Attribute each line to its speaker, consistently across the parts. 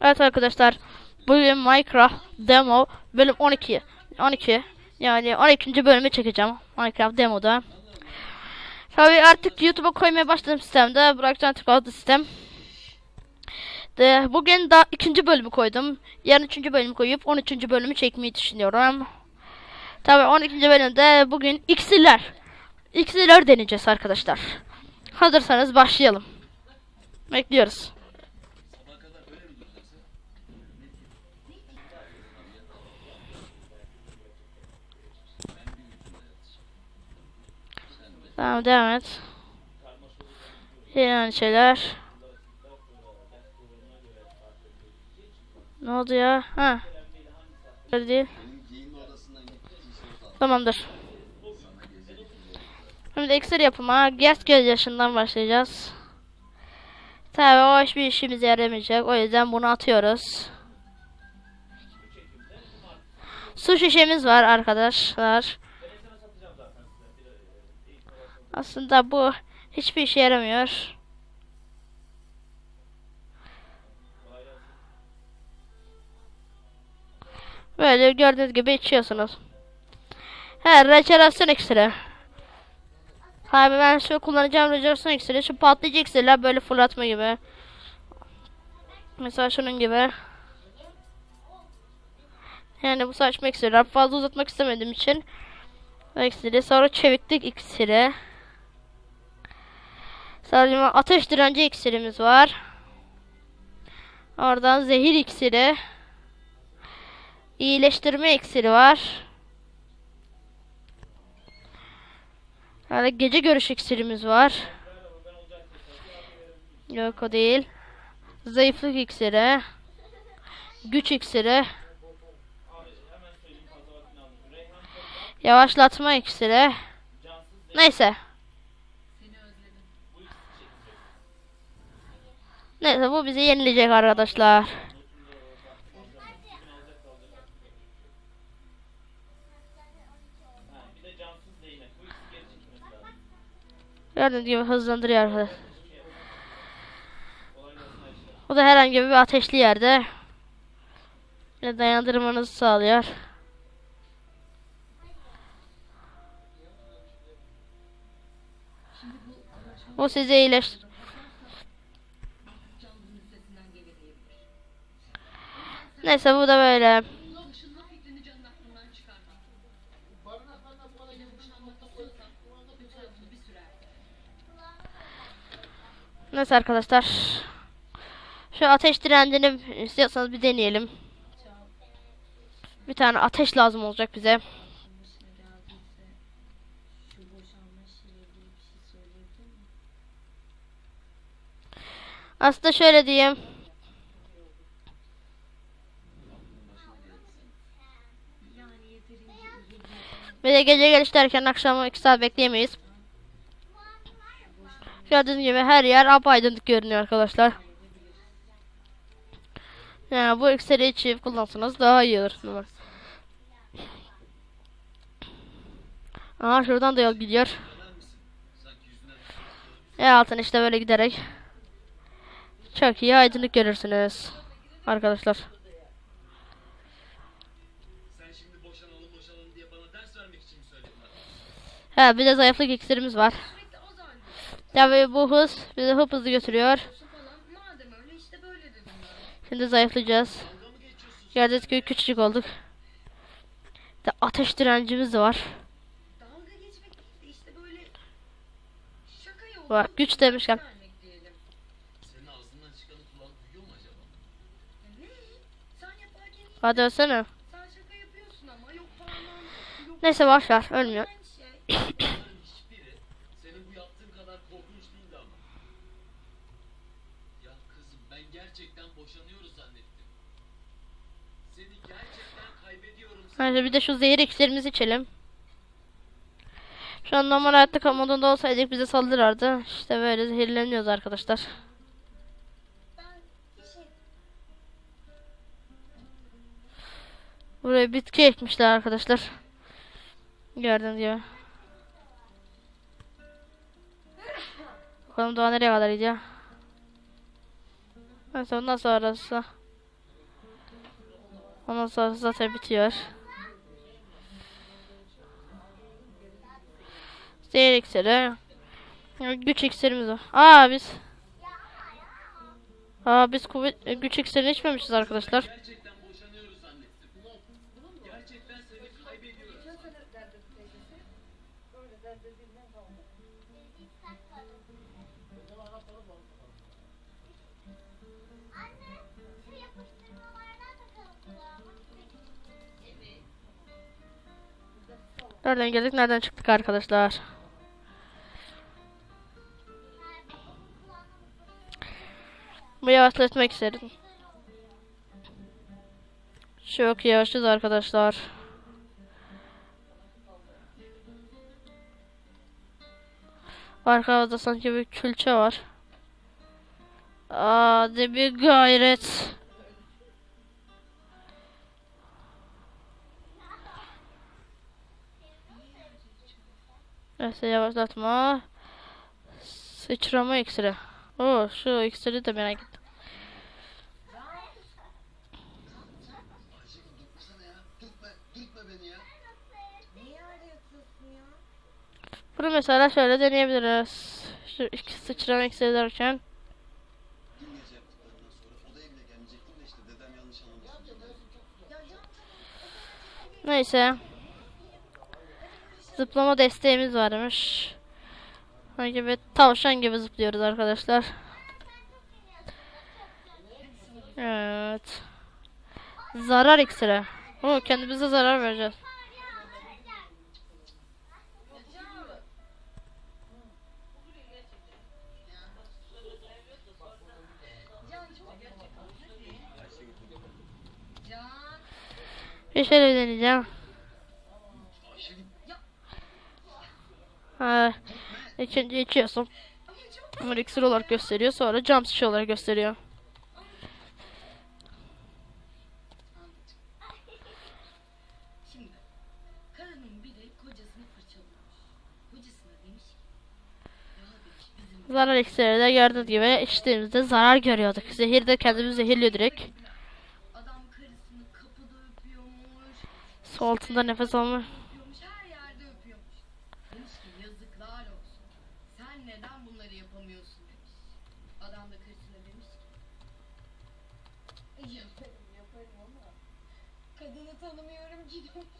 Speaker 1: Evet arkadaşlar. Bugün Minecraft demo bölüm 12. 12. Yani 12. bölümü çekeceğim. Minecraft demoda. Tabii artık YouTube'a koymaya başladım sistemde. Bırakacağım artık adlı sistem. De, bugün daha ikinci bölümü koydum. Yarın üçüncü bölümü koyup 13. bölümü çekmeyi düşünüyorum. Tabii 12. bölümde bugün iksirler. İksirler deneyeceğiz arkadaşlar. Hazırsanız başlayalım. Bekliyoruz. Tamam devam et. Aynı şeyler. Ne oldu ya? Ha. Öyle değil. Tamamdır. Şimdi ekstra yapıma Gers göz yaşından başlayacağız. Tabii o hiçbir işimize yaramayacak. O yüzden bunu atıyoruz. Su şişemiz var arkadaşlar. Aslında bu hiçbir işe yaramıyor. Böyle gördüğünüz gibi içiyorsunuz. He, rejenerasyon iksiri. Abi ben şu kullanacağım rejenerasyon iksiri. Şu patlayıcı iksirler böyle fırlatma gibi. Mesela şunun gibi. Yani bu saçma iksirler. Fazla uzatmak istemediğim için. İksiri. Sonra çeviklik iksiri. Sonra ateş direnci iksirimiz var. Oradan zehir iksiri. İyileştirme iksiri var. Yani gece görüş iksirimiz var. Yok o değil. Zayıflık iksiri. Güç iksiri. Yavaşlatma iksiri. Neyse. Neyse bu bizi yenileyecek arkadaşlar. Gördüğünüz gibi hızlandırıyor arkadaşlar. Bu da herhangi bir ateşli yerde ve dayandırmanızı sağlıyor. Bu sizi iyileş. Neyse bu da böyle. Neyse arkadaşlar. Şu ateş direncini istiyorsanız bir deneyelim. Bir tane ateş lazım olacak bize. Aslında şöyle diyeyim. Bir de gece geliş derken akşam 2 saat bekleyemeyiz. Gördüğünüz gibi her yer apaydınlık görünüyor arkadaşlar. Yani bu iksiri içip kullansanız daha iyi olur. Aha şuradan da yol gidiyor. Yer altına işte böyle giderek. Çok iyi aydınlık görürsünüz. Arkadaşlar.
Speaker 2: Sen şimdi boşanalım boşanalım diye bana ders vermek için mi söyledin?
Speaker 1: He bir de zayıflık iksirimiz var. Tabii bu hız bizi hıp hızlı götürüyor.
Speaker 3: falan. Madem öyle işte böyle dedim ben.
Speaker 1: Şimdi zayıflayacağız. Gördüğünüz gibi küçücük olduk. De ateş direncimiz de var. Bak güç demişken.
Speaker 3: vermek diyelim.
Speaker 1: Neyse boş ver ölmüyor.
Speaker 3: Şey.
Speaker 1: Neyse bir de şu zehir iksirimizi içelim. Şu an normal hayatta modunda olsaydık bize saldırırdı. İşte böyle zehirleniyoruz arkadaşlar.
Speaker 3: Şey
Speaker 1: Buraya bitki ekmişler arkadaşlar. Gördüğünüz gibi. Bakalım daha nereye kadar gidiyor. Neyse ondan sonrası. Ondan sonra zaten bitiyor. Zehir iksiri. Güç iksirimiz var. Aa biz. Aa biz kuvvet güç iksirini içmemişiz arkadaşlar. Nereden geldik nereden çıktık arkadaşlar. Bu yavaşlatmak istedim. Çok yavaşız arkadaşlar. Arkamızda sanki bir külçe var. Hadi bir gayret. Neyse yavaşlatma. Sıçrama iksiri. Oo şu iksiri de merak ettim. Bunu mesela şöyle deneyebiliriz. Şu iki sıçrama iksiri derken.
Speaker 2: Dün
Speaker 1: Zıplama desteğimiz varmış. Gibi tavşan gibi zıplıyoruz arkadaşlar. Evet. Zarar iksiri. Oo, kendimize zarar vereceğiz. Bir şey deneyeceğim. Ha, ilk önce içiyorsun. Ama iksir olarak gösteriyor. Sonra jump şişe olarak gösteriyor. Zarar iksiri de gördüğünüz gibi içtiğimizde zarar görüyorduk. Zehir de kendimizi zehirliyor direkt. Su altında nefes alma.
Speaker 3: öpüyormuş, her yerde öpüyormuş. Demiş ki yazıklar olsun. Sen neden bunları yapamıyorsun demiş. Adam da karısına demiş ki yaparım yaparım ama kadını tanımıyorum ki demiş.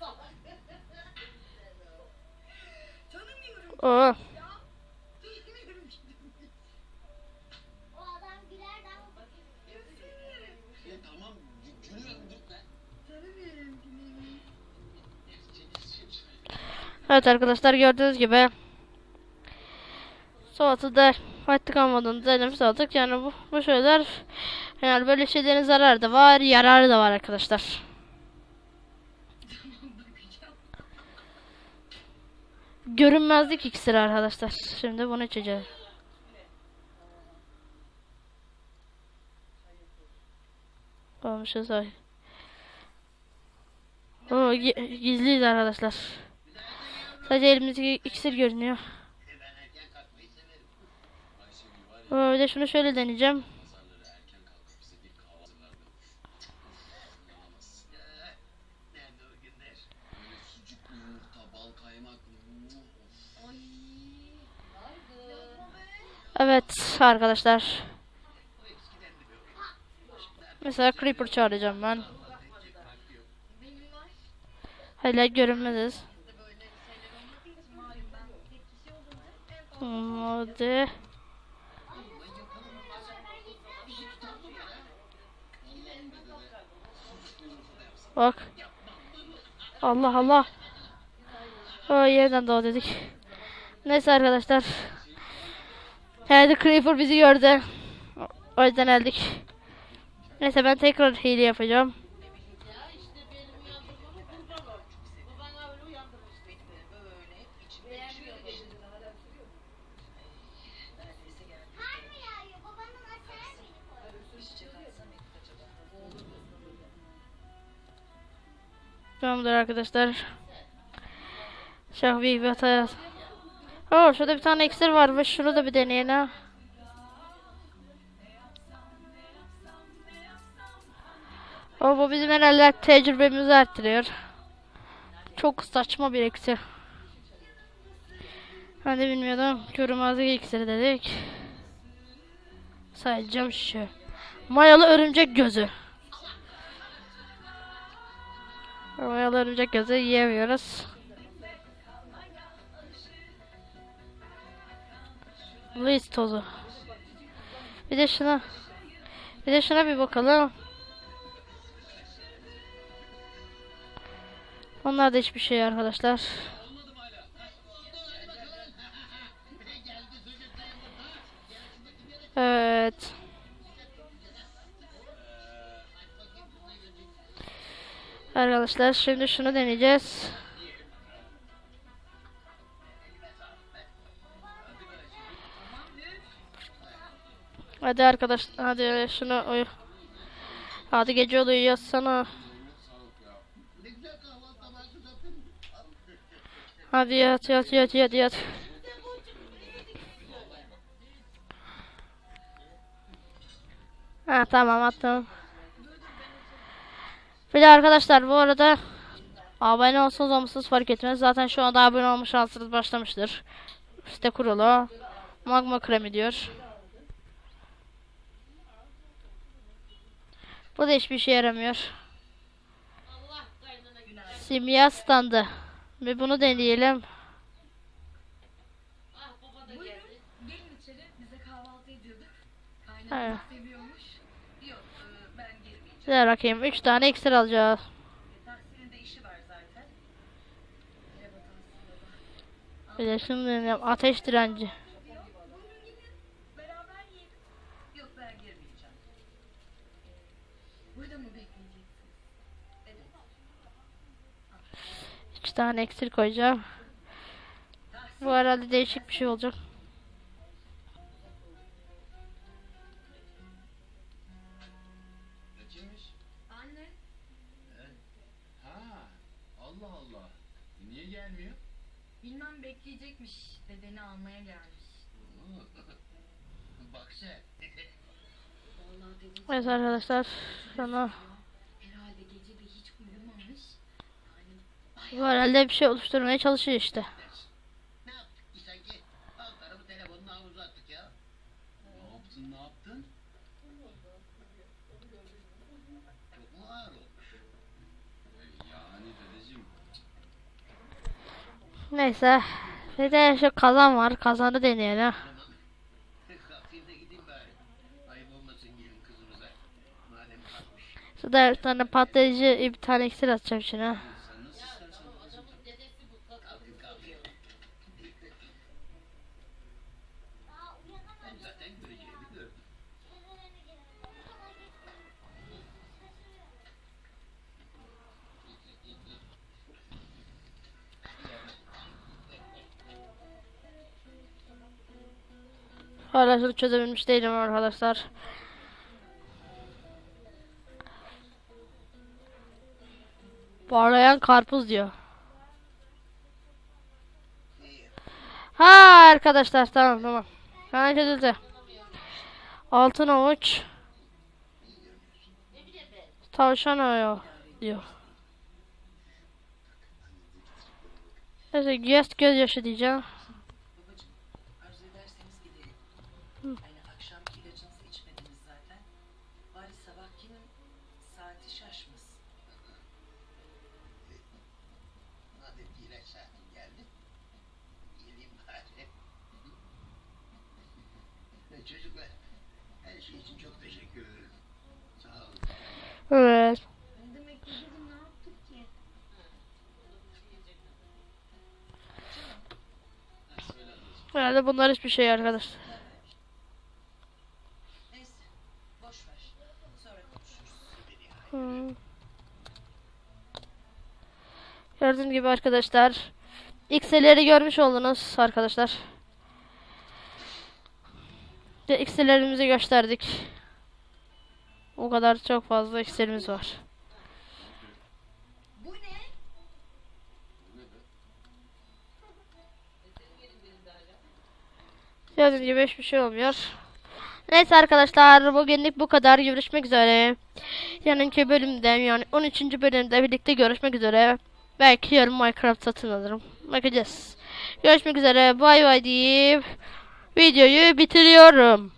Speaker 3: Tanımıyorum ki
Speaker 1: Oo.
Speaker 3: ya. Tanımıyorum ki demiş.
Speaker 4: O adam güler daha
Speaker 3: Gösteririm.
Speaker 2: ya tamam gü- gülüyorum dürtme.
Speaker 3: Tanımıyorum ki demiş.
Speaker 1: Evet arkadaşlar gördüğünüz gibi Soğut'u da Vatikan modunu denemiş olduk. Yani bu, bu şeyler yani böyle şeylerin zararı da var, yararı da var arkadaşlar. Görünmezlik iksiri arkadaşlar. Şimdi bunu içeceğiz. Olmuşuz ay. Gizliyiz arkadaşlar. Sadece elimizdeki iksir görünüyor. Bir de şunu şöyle deneyeceğim. Evet arkadaşlar. Mesela Creeper çağıracağım ben. Hala görünmeziz.
Speaker 3: Bizde böyle şeyler olmadığı için malum ben tek kişi olunca
Speaker 1: Hadi. Bak. Allah Allah. O yeniden doğ dedik. Neyse arkadaşlar. Herhalde Creeper bizi gördü. O- yüzden geldik. Neyse ben tekrar hile yapacağım. Tamamdır arkadaşlar. Çok büyük bir hata yaptım. Oo şurada bir tane iksir varmış. Şunu da bir deneyelim. Ama bu bizim herhalde tecrübemizi arttırıyor. Çok saçma bir iksir. Ben de bilmiyordum. Körümazlık iksiri dedik. Sayacağım şu. Mayalı örümcek gözü. Mayalı örümcek gözü yiyemiyoruz. Louis tozu. Bir de şuna. Bir de şuna bir bakalım. Onlar da hiçbir şey arkadaşlar. Evet. Arkadaşlar şimdi şunu deneyeceğiz. Hadi arkadaş, hadi şunu uyu. Hadi gece oluyor yazsana. Hadi yat yat yat yat yat. Ha tamam attım. Bir de arkadaşlar bu arada abone olsanız olmasanız fark etmez. Zaten şu anda abone olma şansınız başlamıştır. Site kurulu. Magma kremi diyor. Bu da hiçbir işe yaramıyor. Simya standı. Bir bunu deneyelim.
Speaker 3: Buyurun. Gelin içeri. Bize kahvaltı ediyorduk.
Speaker 1: Evet.
Speaker 3: Kaynanam seviyormuş. Yok e,
Speaker 1: Şöyle bakayım. 3 tane iksir alacağız. Bir de şunu deneyelim. Ateş direnci. 2 tane iksir koyacağım. Bu herhalde değişik bir şey olacak.
Speaker 2: Gelmiyor?
Speaker 3: Bilmem bekleyecekmiş. Dedeni almaya gelmiş.
Speaker 2: Bak sen.
Speaker 3: Vallahi dedim.
Speaker 1: Evet arkadaşlar. Şunu.
Speaker 3: Herhalde gece de hiç uyumamış.
Speaker 1: Bu herhalde bir şey oluşturmaya çalışıyor işte.
Speaker 5: Ne yaptık ki sanki? Alt tarafı telefonunu havuza attık ya.
Speaker 2: Ne yaptın ne yaptın?
Speaker 5: Çok mu ağır olmuş?
Speaker 2: E, Yani dedeciğim.
Speaker 1: Neyse. Bir de şu kazan var. Kazanı deneyelim. Şurada bir tane patlayıcı bir tane iksir atacağım içine. Hala şunu çözebilmiş değilim arkadaşlar. Parlayan karpuz diyor. Ha arkadaşlar tamam tamam. Sana çözüldü. Altın avuç. Tavşan ayağı diyor. Neyse göz gözyaşı diyeceğim. Herhalde bunlar hiçbir şey arkadaşlar. Hmm. Gördüğünüz gibi arkadaşlar. X'leri görmüş oldunuz arkadaşlar. Ve X'lerimizi gösterdik. O kadar çok fazla X'lerimiz var. Gördüğünüz gibi hiçbir şey olmuyor. Neyse arkadaşlar bugünlük bu kadar. Görüşmek üzere. Yarınki bölümde yani 13. bölümde birlikte görüşmek üzere. Belki yarın Minecraft satın alırım. Bakacağız. Görüşmek üzere. Bay bay deyip videoyu bitiriyorum.